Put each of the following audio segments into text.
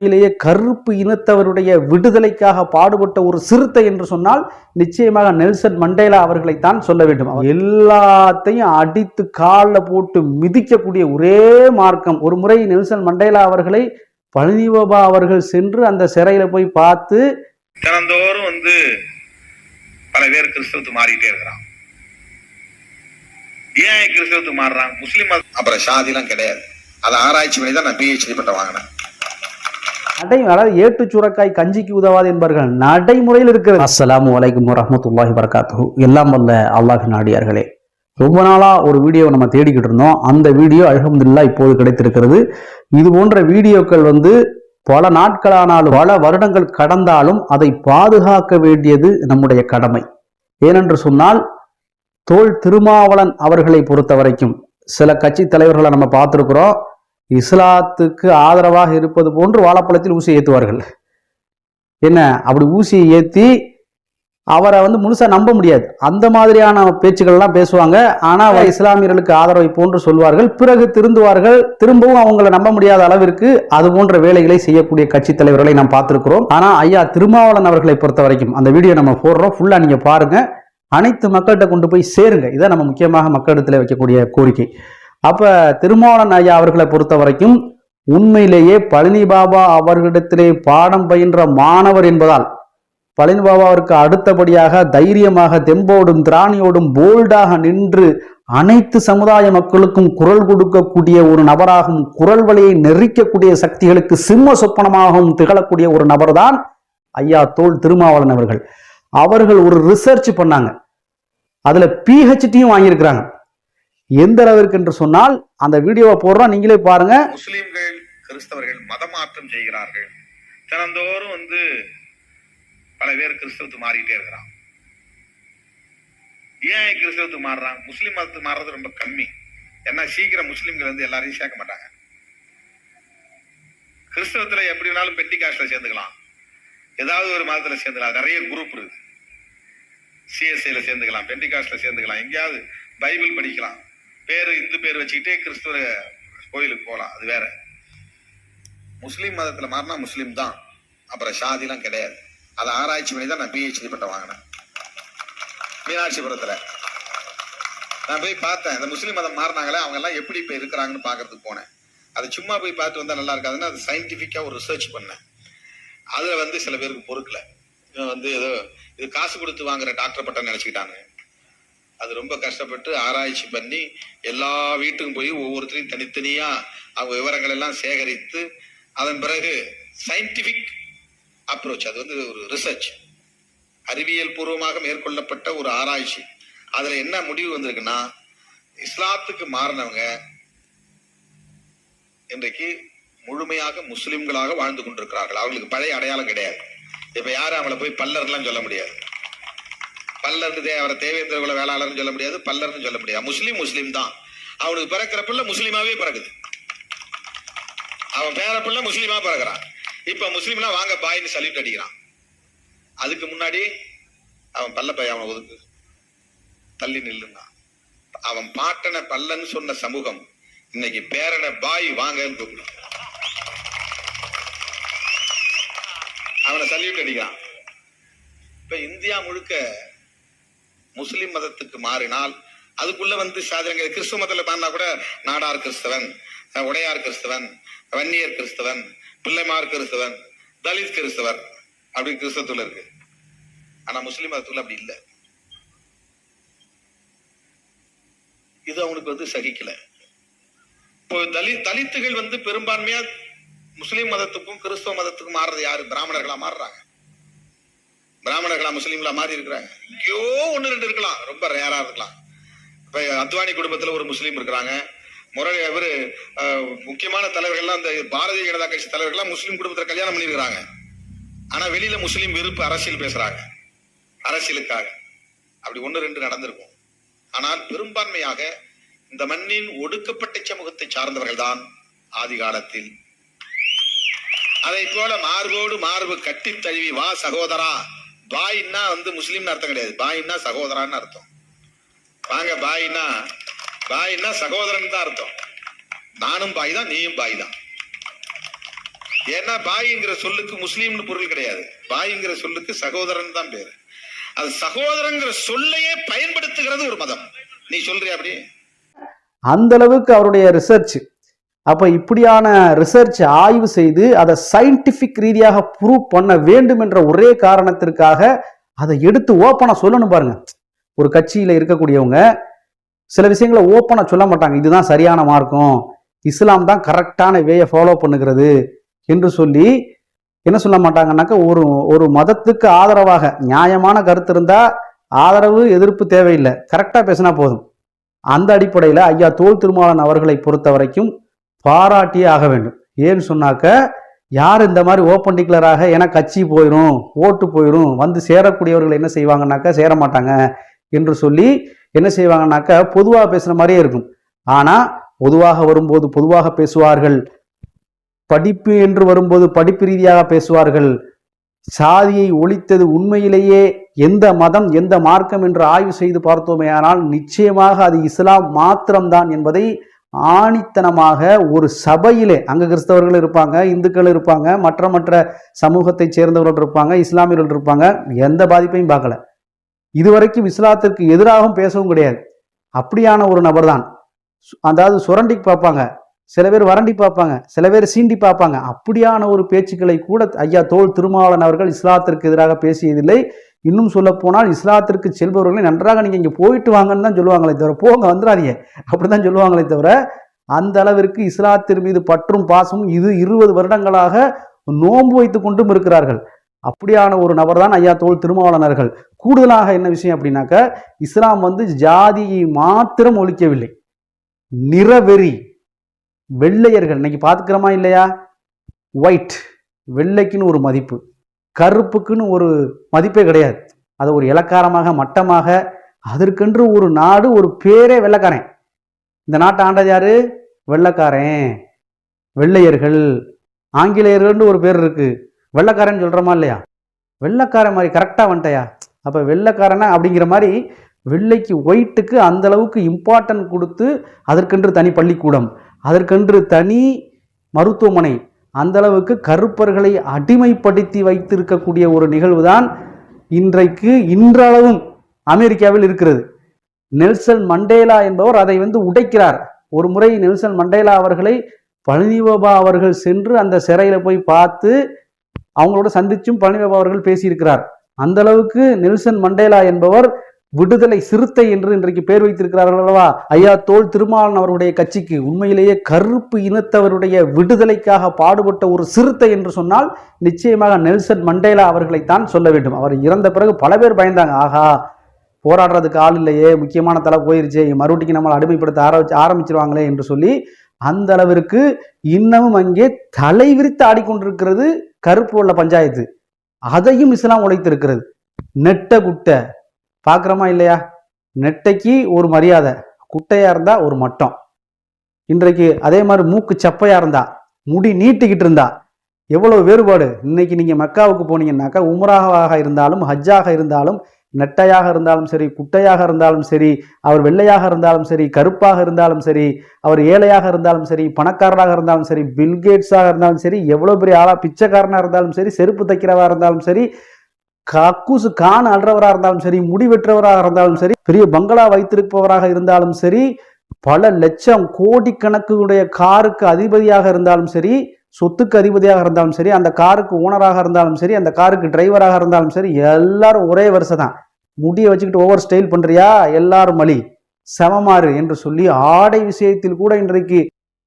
உண்மையிலேயே கருப்பு இனத்தவருடைய விடுதலைக்காக பாடுபட்ட ஒரு சிறுத்தை என்று சொன்னால் நிச்சயமாக நெல்சன் மண்டேலா அவர்களைத்தான் சொல்ல வேண்டும். எல்லாத்தையும் அடித்து காலில் போட்டு மிதிக்கக்கூடிய ஒரே மார்க்கம். ஒரு முறை நெல்சன் மண்டேலா அவர்களை பழனிபாபா அவர்கள் சென்று அந்த சிறையில போய் பார்த்து தினந்தோறும் வந்து பல பேர் கிறிஸ்தவத்து மாறிட்டே இருக்கிறான். ஏன் கிறிஸ்தவத்து மாறுறான்? முஸ்லீம் அப்புறம் ஷாதிலாம் கிடையாது. அதை ஆராய்ச்சி பண்ணி தான் நான் பிஹெச்டி பட்டம் வாங்கினேன். நடை அதாவது ஏட்டு சுரக்காய் கஞ்சிக்கு உதவாது என்பார்கள் நடைமுறையில் இருக்கிறது. அஸ்லாம் அலைக்கும் வரமத்துல்லாஹி வரகாத்து எல்லாம் வல்ல அல்லாஹ் நாடியார்களே ரொம்ப நாளா ஒரு வீடியோ நம்ம தேடிக்கிட்டு இருந்தோம். அந்த வீடியோ அல்ஹம்துலில்லாஹ் இப்போது கிடைத்திருக்கிறது. இது போன்ற வீடியோக்கள் வந்து பல நாட்களானாலும் பல வருடங்கள் கடந்தாலும் அதை பாதுகாக்க வேண்டியது நம்முடைய கடமை. ஏனென்று சொன்னால் தோல் திருமாவளன் அவர்களை பொறுத்த வரைக்கும் சில கட்சி தலைவர்களை நம்ம பார்த்துருக்குறோம். இஸ்லாத்துக்கு ஆதரவாக இருப்பது போன்று வாழைப்பழத்தில் ஊசி ஏற்றுவார்கள் என்ன? அப்படி ஊசியை ஏற்றி அவரை வந்து முழுசாக நம்ப முடியாது. அந்த மாதிரியான பேச்சுக்கள்லாம் பேசுவாங்க. ஆனால் அவர் இஸ்லாமியர்களுக்கு ஆதரவை போன்று சொல்வார்கள். பிறகு திருந்துவார்கள். திரும்பவும் அவங்களை நம்ப முடியாத அளவிற்கு அது போன்ற வேலைகளை செய்யக்கூடிய கட்சி தலைவர்களை நாம் பார்த்துருக்குறோம். ஆனால் ஐயா திருமாவளன் அவர்களை பொறுத்த வரைக்கும் அந்த வீடியோ நம்ம போடுறோம். ஃபுல்லாக நீங்கள் பாருங்கள் அனைத்து மக்கள்கிட்ட கொண்டு போய் சேருங்க. இதான் நம்ம முக்கியமாக மக்களிடத்தில் வைக்கக்கூடிய கோரிக்கை. அப்ப திருமோகன் ஐயா அவர்களை பொறுத்த வரைக்கும் உண்மையிலேயே பழனி பாபா அவர்களிடத்திலே பாடம் பயின்ற மாணவர் என்பதால் பழனி பாபாவிற்கு அடுத்தபடியாக தைரியமாக தெம்போடும் திராணியோடும் போல்டாக நின்று அனைத்து சமுதாய மக்களுக்கும் குரல் கொடுக்கக்கூடிய ஒரு நபராகவும் குரல் வழியை நெறிக்கக்கூடிய சக்திகளுக்கு சிம்ம சொப்பனமாகவும் திகழக்கூடிய ஒரு நபர் தான் ஐயா தோல் திருமாவளன் அவர்கள். அவர்கள் ஒரு ரிசர்ச் பண்ணாங்க. அதுல பிஹெச்டியும் வாங்கியிருக்கிறாங்க. எந்த அளவிற்கு என்று சொன்னால் அந்த வீடியோவை போடுறோம் நீங்களே பாருங்க. முஸ்லிம்கள் கிறிஸ்தவர்கள் மதமாற்றம் செய்கிறார்கள். தினந்தோறும் வந்து பல பேர் கிறிஸ்தவத்துக்கு மாறிட்டே இருக்கிறான் ஏன் கிறிஸ்தவத்துக்கு மாறுறான் முஸ்லீம் மதத்துக்கு மாறுறது ரொம்ப கம்மி. ஏன்னா சீக்கிரம் முஸ்லீம்கள் வந்து எல்லாரையும் சேர்க்க மாட்டாங்க. கிறிஸ்தவத்துல எப்படி வேணாலும் பெட்டி காஸ்ட்ல சேர்ந்துக்கலாம். ஏதாவது ஒரு மதத்துல சேர்ந்துக்கலாம். நிறைய குரூப் இருக்கு சிஎஸ்ஐல சேர்ந்துக்கலாம் பெண்டி காஸ்ட்ல சேர்ந்துக்கலாம். எங்கேயாவது பைபிள் படிக்கலாம். பேர் இந்து பேர் வச்சுக்கிட்டே கிறிஸ்துவ கோயிலுக்கு போகலாம் அது வேற. முஸ்லீம் மதத்தில் மாறினா முஸ்லீம் தான். அப்புறம் ஷாதிலாம் கிடையாது. அதை ஆராய்ச்சி பண்ணி தான் நான் பிஹெச்டி பட்டம் வாங்கினேன். மீனாட்சிபுரத்தில். நான் போய் பார்த்தேன். இந்த முஸ்லீம் மதம் மாறினாங்களே அவங்க எல்லாம் எப்படி இப்போ இருக்கிறாங்கன்னு பார்க்கறதுக்கு போனேன். அது சும்மா போய் பார்த்து வந்தால் நல்லா இருக்காதுன்னு அது சயின்டிஃபிக்காக ஒரு ரிசர்ச் பண்ணேன். அதில் வந்து சில பேருக்கு பொறுக்கலை. வந்து ஏதோ இது காசு கொடுத்து வாங்குற டாக்டர் பட்டம் நினச்சிக்கிட்டாங்க அது ரொம்ப கஷ்டப்பட்டு ஆராய்ச்சி பண்ணி எல்லா வீட்டுக்கும் போய் ஒவ்வொருத்தரையும் தனித்தனியாக அவங்க விவரங்கள் எல்லாம் சேகரித்து அதன் பிறகு சயின்டிஃபிக் அப்ரோச் அது வந்து ஒரு ரிசர்ச் அறிவியல் பூர்வமாக மேற்கொள்ளப்பட்ட ஒரு ஆராய்ச்சி. அதில் என்ன முடிவு வந்திருக்குன்னா இஸ்லாத்துக்கு மாறினவங்க இன்றைக்கு முழுமையாக முஸ்லிம்களாக வாழ்ந்து கொண்டிருக்கிறார்கள். அவங்களுக்கு பழைய அடையாளம் கிடையாது. இப்போ யாரும் அவங்கள போய் பல்லர்லாம் சொல்ல முடியாது. பல்லர் தே- அவரை தேவேந்திர குல வேளாளர்னு சொல்ல முடியாது பல்லர்னு சொல்ல முடியாது. முஸ்லீம் முஸ்லீம் தான். அவனுக்கு பிறக்கிற பிள்ளை முஸ்லீமாவே பிறகுது அவன் பேர பிள்ளை முஸ்லீமா பிறகுறான் இப்ப முஸ்லீம்னா வாங்க பாயின்னு சல்யூட் அடிக்கிறான். அதுக்கு முன்னாடி அவன் பல்ல பைய அவனை ஒதுக்கு. தள்ளி நில்லுன்னா அவன் பாட்டனை பல்லன்னு சொன்ன சமூகம் இன்னைக்கு பேரனை பாய் வாங்கன்னு கூப்பிடும் அவனை சல்யூட் அடிக்கிறான். இப்ப இந்தியா முழுக்க முஸ்லிம் மதத்துக்கு மாறினால் அதுக்குள்ள வந்து சாதனைங்க கிறிஸ்துவ மதத்துல மாறினா கூட நாடார் கிறிஸ்தவன் அஹ் உடையார் கிறிஸ்தவன் வன்னியர் கிறிஸ்தவன் பிள்ளைமார் கிறிஸ்தவன் தலித் கிறிஸ்தவர் அப்படி கிறிஸ்தவத்துல இருக்கு. ஆனா முஸ்லிம் மதத்துல அப்படி இல்லை. இது அவனுக்கு வந்து சகிக்கல. இப்போ தலி தலித்துகள் வந்து பெரும்பான்மையா முஸ்லிம் மதத்துக்கும் கிறிஸ்தவ மதத்துக்கும் மாறுறது யாரு? பிராமணர்களா மாறுறாங்க. பிராமணர்களா முஸ்லீம்களா மாறி இருக்கிறாங்க. எங்கேயோ ஒன்று ரெண்டு இருக்கலாம். ரொம்ப ரேரா இருக்கலாம். இப்போ அத்வானி குடும்பத்துல ஒரு முஸ்லீம் இருக்கிறாங்க. முரளி அவரு முக்கியமான தலைவர்கள்லாம் இந்த பாரதிய ஜனதா கட்சி தலைவர்கள்லாம் முஸ்லீம் குடும்பத்துல கல்யாணம் பண்ணியிருக்கிறாங்க. ஆனா வெளியில முஸ்லீம் வெறுப்பு அரசியல் பேசுறாங்க. அரசியலுக்காக. அப்படி ஒண்ணு ரெண்டு நடந்திருக்கும். ஆனால் பெரும்பான்மையாக இந்த மண்ணின் ஒடுக்கப்பட்ட சமூகத்தை சார்ந்தவர்கள் தான் ஆதி காலத்தில். அதை போல மார்போடு மார்பு கட்டி தழுவி வா சகோதரா. பாயின்னா வந்து முஸ்லீம்னு அர்த்தம் கிடையாது. பாயின்னா சகோதரான்னு அர்த்தம். வாங்க பாயின்னா பாயின்னா சகோதரன் தான் அர்த்தம். நானும் பாய் தான் நீயும் பாய் தான். ஏன்னா பாய்ங்கிற சொல்லுக்கு முஸ்லீம்னு பொருள் கிடையாது. பாய்ங்கிற சொல்லுக்கு சகோதரன் தான் பேரு. அது சகோதரங்கிற சொல்லையே பயன்படுத்துகிறது ஒரு மதம். நீ சொல்றியா அப்படி? அந்த அளவுக்கு அவருடைய ரிசர்ச் அப்போ இப்படியான ரிசர்ச் ஆய்வு செய்து அதை சயின்டிஃபிக் ரீதியாக ப்ரூவ் பண்ண வேண்டும் என்ற ஒரே காரணத்திற்காக அதை எடுத்து ஓப்பனாக சொல்லணும் பாருங்க. ஒரு கட்சியில் இருக்கக்கூடியவங்க சில விஷயங்களை ஓப்பனாக சொல்ல மாட்டாங்க. இதுதான் சரியான மார்க்கம். இஸ்லாம் தான் கரெக்டான வேயை ஃபாலோ பண்ணுகிறது என்று சொல்லி என்ன சொல்ல மாட்டாங்கன்னாக்கா ஒரு ஒரு மதத்துக்கு ஆதரவாக நியாயமான கருத்து இருந்தால் ஆதரவு எதிர்ப்பு தேவையில்லை. கரெக்டாக பேசினா போதும். அந்த அடிப்படையில் ஐயா தோல் திருமாவளன் அவர்களை பொறுத்த வரைக்கும் பாராட்டியே ஆக வேண்டும். ஏன்னு சொன்னாக்க யார் இந்த மாதிரி ஓப்பன் டிக்ளராக ஏன்னா கட்சி போயிடும் ஓட்டு போயிடும் வந்து சேரக்கூடியவர்கள் என்ன செய்வாங்கன்னாக்கா சேர மாட்டாங்க என்று சொல்லி என்ன செய்வாங்கனாக்கா பொதுவாக பேசுகிற மாதிரியே இருக்கும். ஆனால் பொதுவாக வரும்போது பொதுவாக பேசுவார்கள். படிப்பு என்று வரும்போது படிப்பு ரீதியாக பேசுவார்கள். சாதியை ஒழித்தது உண்மையிலேயே எந்த மதம் எந்த மார்க்கம் என்று ஆய்வு செய்து பார்த்தோமேயானால் நிச்சயமாக அது இஸ்லாம் மாத்திரம்தான் என்பதை ஆணித்தனமாக ஒரு சபையிலே அங்க கிறிஸ்தவர்கள் இருப்பாங்க இந்துக்கள் இருப்பாங்க மற்ற மற்ற சமூகத்தைச் சேர்ந்தவர்கள் இருப்பாங்க இஸ்லாமியர்கள் இருப்பாங்க எந்த பாதிப்பையும் பார்க்கல. இதுவரைக்கும் இஸ்லாத்திற்கு எதிராகவும் பேசவும் கிடையாது. அப்படியான ஒரு நபர் தான் அதாவது சுரண்டி பார்ப்பாங்க. சில பேர் வறண்டி பார்ப்பாங்க சில பேர் சீண்டி பார்ப்பாங்க. அப்படியான ஒரு பேச்சுக்களை கூட ஐயா தோல் திருமாவளன் அவர்கள் இஸ்லாத்திற்கு எதிராக பேசியதில்லை. இன்னும் சொல்லப்போனால் இஸ்லாத்திற்கு செல்பவர்களை நன்றாக நீங்கள் இங்கே போயிட்டு வாங்கன்னு தான் சொல்லுவாங்களே தவிர போங்க வந்துடாதீங்க. அப்படிதான் சொல்லுவாங்களே தவிர அந்த அளவிற்கு இஸ்லாத்தின் மீது பற்றும் பாசமும் இது இருபது வருடங்களாக நோன்பு வைத்து கொண்டும் இருக்கிறார்கள். அப்படியான ஒரு நபர் தான் ஐயா தோல் திருமாவளவர்கள் கூடுதலாக என்ன விஷயம் அப்படின்னாக்க இஸ்லாம் வந்து ஜாதியை மாத்திரம் ஒழிக்கவில்லை. நிறவெறி வெள்ளையர்கள் இன்னைக்கு பார்த்துக்கிறோமா இல்லையா? ஒயிட் வெள்ளைக்குன்னு ஒரு மதிப்பு. கருப்புக்குன்னு ஒரு மதிப்பே கிடையாது. அதை ஒரு இலக்காரமாக மட்டமாக அதற்கென்று ஒரு நாடு ஒரு பேரே வெள்ளக்காரன். இந்த நாட்டை ஆண்டது யாரு? வெள்ளைக்காரன். வெள்ளையர்கள். ஆங்கிலேயர்கள்னு ஒரு பேர் இருக்கு. வெள்ளைக்காரன் சொல்கிறோமா இல்லையா? வெள்ளைக்காரன் மாதிரி கரெக்டாக வந்துட்டயா? அப்போ வெள்ளைக்காரனா அப்படிங்கிற மாதிரி வெள்ளைக்கு ஒயிட்டுக்கு அந்த அளவுக்கு இம்பார்ட்டன்ட் கொடுத்து அதற்கென்று தனி பள்ளிக்கூடம் அதற்கென்று தனி மருத்துவமனை அந்தளவுக்கு கருப்பர்களை அடிமைப்படுத்தி வைத்திருக்கக்கூடிய ஒரு நிகழ்வு தான் இன்றைக்கு இன்றளவும் அமெரிக்காவில் இருக்கிறது. நெல்சன் மண்டேலா என்பவர் அதை வந்து உடைக்கிறார். ஒரு முறை நெல்சன் மண்டேலா அவர்களை பழனிபாபா அவர்கள் சென்று அந்த சிறையில போய் பார்த்து அவங்களோட சந்திச்சும் பழனிபாபா அவர்கள் பேசியிருக்கிறார். அந்த அளவுக்கு நெல்சன் மண்டேலா என்பவர் விடுதலை சிறுத்தை என்று இன்றைக்கு பேர் வைத்திருக்கிறார்கள் அல்லவா? ஐயா தோல் திருமாவளவன் அவருடைய கட்சிக்கு உண்மையிலேயே கருப்பு இனத்தவருடைய விடுதலைக்காக பாடுபட்ட ஒரு சிறுத்தை என்று சொன்னால் நிச்சயமாக நெல்சன் மண்டேலா அவர்களைத்தான் சொல்ல வேண்டும். அவர் இறந்த பிறகு பல பேர் பயந்தாங்க. ஆகா போராடுறதுக்கு ஆள் இல்லையே முக்கியமான தலை போயிருச்சே மறுபடிக்கு நம்மளை அடிமைப்படுத்த ஆரம்பிச்சு ஆரம்பிச்சிருவாங்களே என்று சொல்லி அந்த அளவிற்கு இன்னமும் அங்கே தலை விரித்து ஆடிக்கொண்டிருக்கிறது கருப்பு உள்ள பஞ்சாயத்து. அதையும் இஸ்லாம் உழைத்திருக்கிறது. நெட்ட குட்டை பார்க்குறோமா இல்லையா? நெட்டைக்கு ஒரு மரியாதை குட்டையாக இருந்தால் ஒரு மட்டம். இன்றைக்கு அதே மாதிரி மூக்கு சப்பையாக இருந்தா முடி நீட்டிக்கிட்டு இருந்தா எவ்வளோ வேறுபாடு? இன்னைக்கு நீங்கள் மக்காவுக்கு போனீங்கன்னாக்கா உமராக இருந்தாலும் ஹஜ்ஜாக இருந்தாலும் நெட்டையாக இருந்தாலும் சரி குட்டையாக இருந்தாலும் சரி அவர் வெள்ளையாக இருந்தாலும் சரி கருப்பாக இருந்தாலும் சரி அவர் ஏழையாக இருந்தாலும் சரி பணக்காரராக இருந்தாலும் சரி பில்கேட்ஸாக இருந்தாலும் சரி எவ்வளோ பெரிய ஆளா பிச்சைக்காரனாக இருந்தாலும் சரி செருப்பு தைக்கிறவா இருந்தாலும் சரி கக்கூசு கான் அல்றவராக இருந்தாலும் சரி முடி வெற்றவராக இருந்தாலும் சரி பெரிய பங்களா வைத்திருப்பவராக இருந்தாலும் சரி பல லட்சம் கோடிக்கணக்குடைய காருக்கு அதிபதியாக இருந்தாலும் சரி சொத்துக்கு அதிபதியாக இருந்தாலும் சரி அந்த காருக்கு ஓனராக இருந்தாலும் சரி அந்த காருக்கு டிரைவராக இருந்தாலும் சரி எல்லாரும் ஒரே வருஷம் தான் முடியை வச்சுக்கிட்டு ஓவர் ஸ்டைல் பண்றியா? எல்லாரும் மலி சமமாறு என்று சொல்லி ஆடை விஷயத்தில் கூட இன்றைக்கு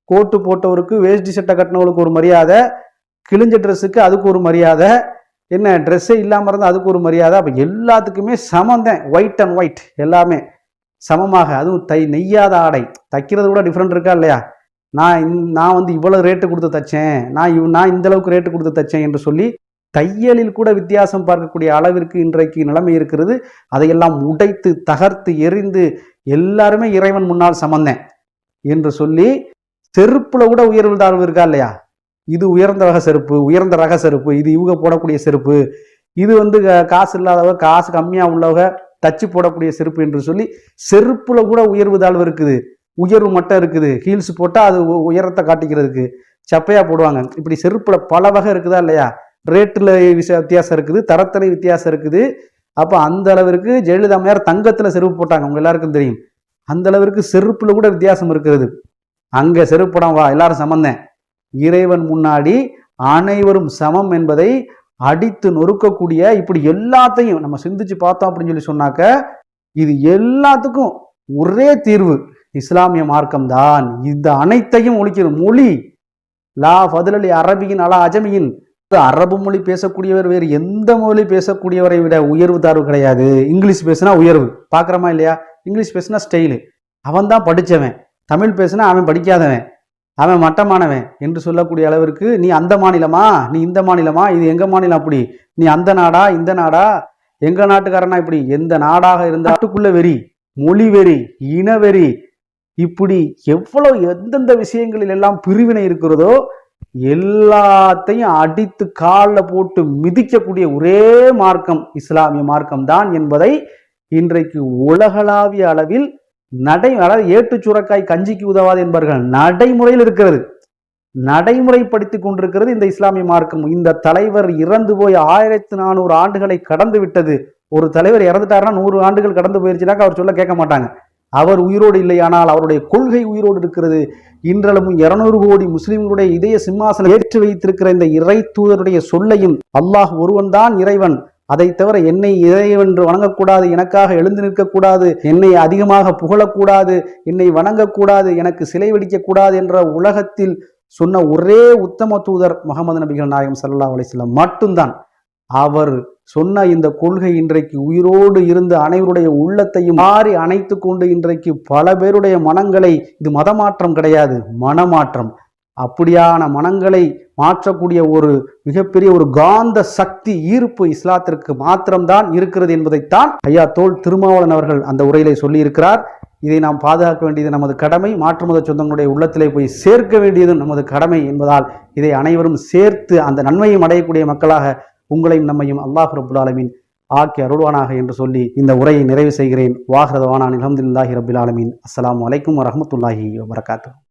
கோட்டு போட்டவருக்கு வேஷ்டி சட்டை கட்டினவளுக்கு ஒரு மரியாதை கிழிஞ்ச ட்ரெஸ்ஸுக்கு அதுக்கு ஒரு மரியாதை என்ன ட்ரெஸ்ஸே இல்லாமல் இருந்தால் அதுக்கு ஒரு மரியாதை? அப்போ எல்லாத்துக்குமே சமம் தான். ஒயிட் அண்ட் ஒயிட் எல்லாமே. சமமாக. அதுவும் தை நெய்யாத ஆடை. தைக்கிறது கூட டிஃப்ரெண்ட் இருக்கா இல்லையா? நான் இந் நான் வந்து இவ்வளோ ரேட்டு கொடுத்து தைச்சேன். நான் இவ் நான் இந்தளவுக்கு ரேட்டு கொடுத்து தைச்சேன் என்று சொல்லி தையலில் கூட வித்தியாசம் பார்க்கக்கூடிய அளவிற்கு இன்றைக்கு நிலைமை இருக்கிறது. அதையெல்லாம் உடைத்து தகர்த்து எரிந்து எல்லாருமே இறைவன் முன்னால் சமந்தேன் என்று சொல்லி செருப்பில் கூட உயர்வு தாழ்வு இருக்கா இல்லையா? இது உயர்ந்த ரக செருப்பு உயர்ந்த ரக செருப்பு இது இவங்க போடக்கூடிய செருப்பு. இது வந்து க- காசு இல்லாதவங்க காசு கம்மியாக உள்ளவங்க தச்சு போடக்கூடிய செருப்பு என்று சொல்லி செருப்பில் கூட உயர்வு தாழ்வு இருக்குது. உயர்வு மட்டும் இருக்குது. ஹீல்ஸ் போட்டால் அது உ- உயரத்தை காட்டிக்கிறதுக்கு சப்பையாக போடுவாங்க. இப்படி செருப்பில் பல வகை இருக்குதா இல்லையா? ரேட்டில் விச- வித்தியாசம் இருக்குது தரத்துல வித்தியாசம் இருக்குது. அப்போ அந்த அளவிற்கு ஜெயலலிதா அம்மையார் செருப்பு போட்டாங்க. உங்க எல்லாருக்கும் தெரியும். அந்த அளவிற்கு செருப்பில் கூட வித்தியாசம் இருக்கிறது. அங்கே செருப்பு படம் வா எல்லாரும் சம்மந்தேன் இறைவன் முன்னாடி அனைவரும் சமம் என்பதை அடித்து நொறுக்கக்கூடிய இப்படி எல்லாத்தையும் நம்ம சிந்திச்சு பார்த்தோம் அப்படின்னு சொல்லி சொன்னாக்க இது எல்லாத்துக்கும் ஒரே தீர்வு. இஸ்லாமிய மார்க்கம்தான். இந்த அனைத்தையும் ஒழிக்கிற மொழி லா ஃபதுலலி அரபியின் அலா அஜமியின் அரபு மொழி பேசக்கூடியவர் வேறு எந்த மொழி பேசக்கூடியவரை விட உயர்வு தாழ்வு கிடையாது. இங்கிலீஷ் பேசினா உயர்வு. பார்க்குறமா இல்லையா? இங்கிலீஷ் பேசினா ஸ்டைலு அவன் தான் படித்தவன் தமிழ் பேசினா அவன் படிக்காதவன். அவன் மட்டமானவன் என்று சொல்லக்கூடிய அளவிற்கு நீ அந்த மாநிலமா? நீ இந்த மாநிலமா? இது எங்க மாநிலம் அப்படி? நீ அந்த நாடா? இந்த நாடா? எங்க நாட்டுக்காரனா இப்படி? எந்த நாடாக இருந்த நாட்டுக்குள்ள வெறி மொழி வெறி இனவெறி இப்படி எவ்வளவு எந்தெந்த விஷயங்களில் எல்லாம் பிரிவினை இருக்கிறதோ எல்லாத்தையும் அடித்து காலில் போட்டு மிதிக்கக்கூடிய ஒரே மார்க்கம் இஸ்லாமிய மார்க்கம் தான் என்பதை இன்றைக்கு உலகளாவிய அளவில் நடை அதாவது ஏட்டு சுரக்காய் கஞ்சிக்கு உதவாது என்பார்கள் நடைமுறையில் இருக்கிறது. நடைமுறைப்படுத்தி கொண்டிருக்கிறது இந்த இஸ்லாமிய மார்க்கம். இந்த தலைவர் இறந்து போய் ஆயிரத்தி நானூறு ஆண்டுகளை கடந்து விட்டது. ஒரு தலைவர் இறந்துட்டாருன்னா நூறு ஆண்டுகள் கடந்து போயிருச்சுனாக்க அவர் சொல்ல கேட்க மாட்டாங்க. அவர் உயிரோடு இல்லை ஆனால் அவருடைய கொள்கை உயிரோடு இருக்கிறது. இன்றளவும் இருநூறு கோடி முஸ்லிம்களுடைய இதய சிம்மாசனம் ஏற்றி வைத்திருக்கிற இந்த இறை தூதருடைய சொல்லையும் அல்லாஹ் ஒருவன்தான் இறைவன். அதை தவிர என்னை இறைவென்று வணங்கக்கூடாது எனக்காக எழுந்து நிற்கக்கூடாது என்னை அதிகமாக புகழக்கூடாது என்னை வணங்கக்கூடாது எனக்கு சிலை வெடிக்கக்கூடாது என்ற உலகத்தில் சொன்ன ஒரே உத்தம தூதர் முகமது நபிகள் நாயகம் சல்லா அலிஸ்லாம் மட்டும்தான். அவர் சொன்ன இந்த கொள்கை இன்றைக்கு உயிரோடு இருந்த அனைவருடைய உள்ளத்தையும் மாறி அணைத்து கொண்டு இன்றைக்கு பல பேருடைய மனங்களை இது மதமாற்றம் கிடையாது மனமாற்றம். அப்படியான மனங்களை மாற்றக்கூடிய ஒரு மிகப்பெரிய ஒரு காந்த சக்தி ஈர்ப்பு இஸ்லாத்திற்கு மாத்திரம்தான் இருக்கிறது என்பதைத்தான் ஐயா தோல் திருமாவளன் அவர்கள் அந்த உரையிலே சொல்லியிருக்கிறார். இதை நாம் பாதுகாக்க வேண்டியது நமது கடமை மாற்று மத சொந்தங்களுடைய உள்ளத்திலே போய் சேர்க்க வேண்டியது நமது கடமை என்பதால் இதை அனைவரும் சேர்த்து அந்த நன்மையும் அடையக்கூடிய மக்களாக உங்களையும் நம்மையும் அல்லாஹ் ரபுல் ஆக்கி அருள்வானாக என்று சொல்லி இந்த உரையை நிறைவு செய்கிறேன். வாஹ்ரதவானான் அலமதுல்லாஹி ரபுல் ஆலமீன். அஸ்லாம் அலைக்கும் வரமத்துல்லாஹி வரகாத்து